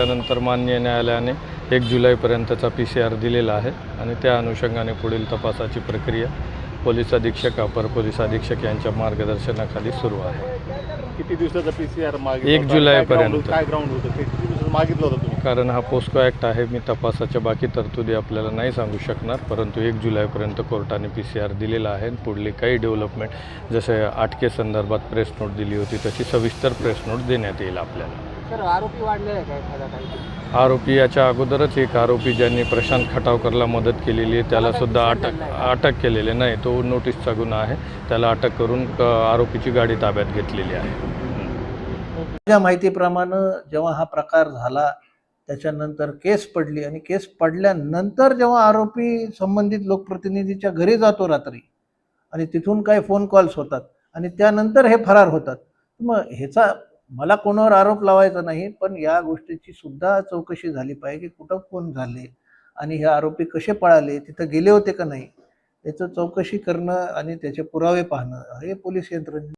मान्य न्यायालयाने एक जुलैपर्यंतचा पी सी आर दिलेला आहे आणि त्या अनुषंगाने पुढील तपासाची प्रक्रिया पोलीस अधीक्षक अपर पोलीस अधीक्षक यांच्या मार्गदर्शनाखाली सुरू आहे. किती दिवसाचा पीसीआर मागितला एक होता? जुलैपर्यंत. काय ground- काय ग्राउंड होतं? ते किती दिवसाचं मागितलं होतं तुम्ही? कारण हा पोस्को ॲक्ट आहे मी तपासाच्या बाकी तरतुदी आपल्याला नाही सांगू शकणार परंतु एक जुलैपर्यंत कोर्टाने पी सी आर दिलेला आहे पुढली काही डेव्हलपमेंट जसे आटके संदर्भात प्रेस नोट दिली होती तशी सविस्तर प्रेस नोट देण्यात येईल आपल्याला. सर आरोपी वाढले आहे काय एखादा काही? आरोपी याच्या अगोदरच एक आरोपी ज्यांनी प्रशांत खटावकरला मदत केलेली आहे त्याला सुद्धा अटक अटक केलेली नाही. तो नोटीसचा गुन्हा आहे. त्याला अटक करून अ, आरोपीची गाडी ताब्यात घेतलेली आहे. माझ्या माहितीप्रमाणे जेव्हा हा प्रकार झाला त्याच्यानंतर केस पडली आणि केस पडल्यानंतर जेव्हा आरोपी संबंधित लोकप्रतिनिधीच्या घरी जातो रात्री आणि तिथून काही फोन कॉल्स होतात आणि त्यानंतर हे फरार होतात. मग ह्याचा मला कोणावर आरोप लावायचा नाही पण या गोष्टीची सुद्धा चौकशी झाली पाहिजे की कुठं फोन झाले आणि हे आरोपी कसे पळाले तिथं गेले होते का नाही याचं चौकशी करणं आणि त्याचे पुरावे पाहणं हे पोलीस यंत्रणेने